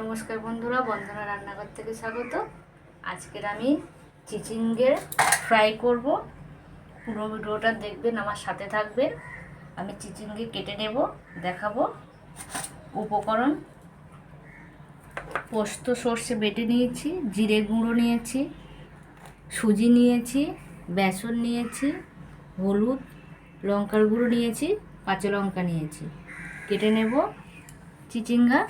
নমস্কার বন্ধুরা বন্ধনা রান্নাঘর থেকে স্বাগত। আজকের আমি চিচিঙ্গের ফ্রাই করব। পুরো ভিডিওটা দেখবেন, আমার সাথে থাকবেন। আমি চিচিঙ্গে কেটে নেব, দেখাবো। উপকরণ, পোস্ত সর্ষে বেটে নিয়েছি, জিরে গুঁড়ো নিয়েছি, সুজি নিয়েছি, বেসন নিয়েছি, হলুদ, লঙ্কার গুঁড়ো নিয়েছি, কাঁচা লঙ্কা নিয়েছি। কেটে নেব চিচিঙ্গা।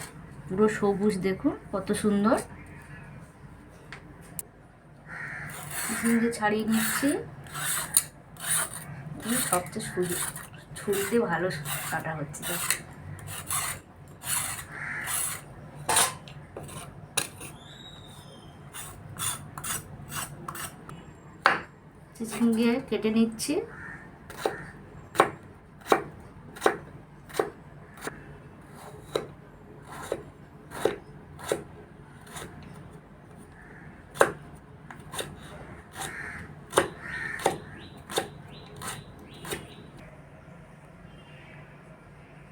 পুরো সবুজ দেখুন, কত সুন্দর। চিচিঙ্গে ছাড়িয়ে নিচ্ছি সবচেয়ে ছুরি ছুরিতে ভালো কাটা হচ্ছে চিচিঙ্গে কেটে নিচ্ছি।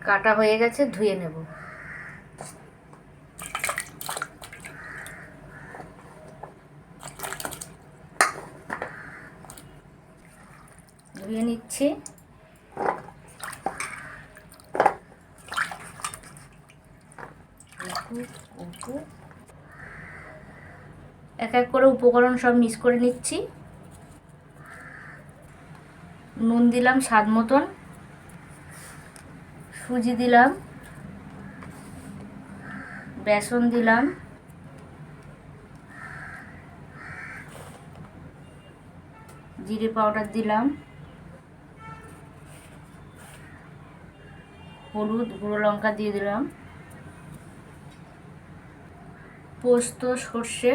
কাটা হয়ে গেছে, ধুয়ে নেব। ধুয়ে নিচ্ছি। এক এক করে উপকরণ সব মিক্স করে নিচ্ছি। নুন দিলাম স্বাদ মতন। সুজি দিলাম, বেসন দিলাম, জিরে পাউডার দিলাম, হলুদ, গুঁড়ো লঙ্কা দিয়ে দিলাম, পোস্ত, সর্ষে,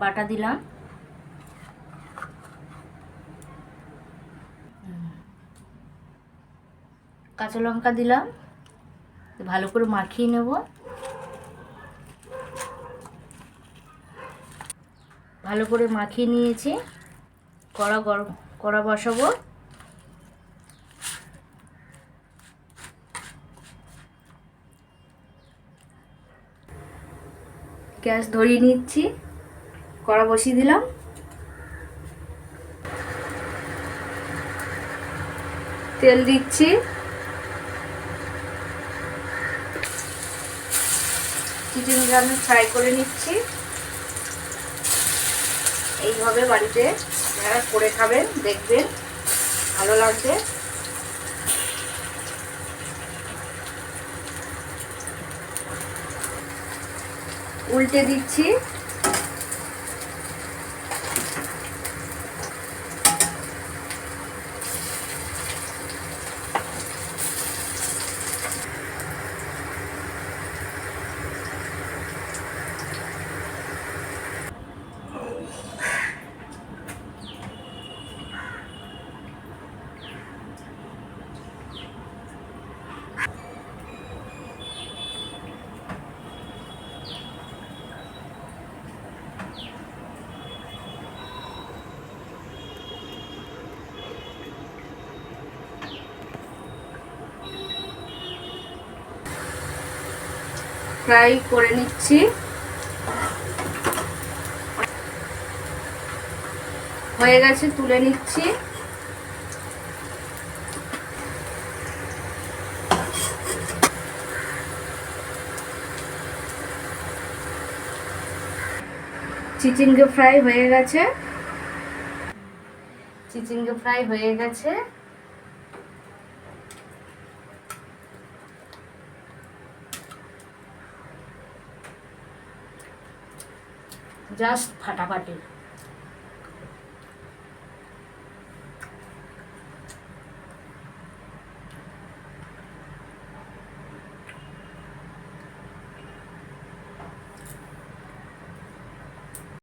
বাটা দিলাম। কাঁচা লঙ্কা দিলাম। ভালো করে মাখিয়ে নেব। ভালো করে মাখিয়ে নিয়েছি। কড়া গরম, কড়া বসাবো। গ্যাস ধরিয়ে নিচ্ছি। কড়া বসিয়ে দিলাম। তেল দিচ্ছি। চিকেন আমি ফ্রাই করে নিচ্ছি। এইভাবে বাড়িতে যারা করে খাবেন, দেখবেন ভালো লাগবে। উল্টে দিচ্ছি। ফ্রাই করে নিচ্ছি। হয়ে গেছে, তুলে নিচ্ছি। চিচিঙ্গে ফ্রাই হয়ে গেছে। চিচিঙ্গে ফ্রাই হয়ে গেছে। জাস্ট ফাটাফাটি।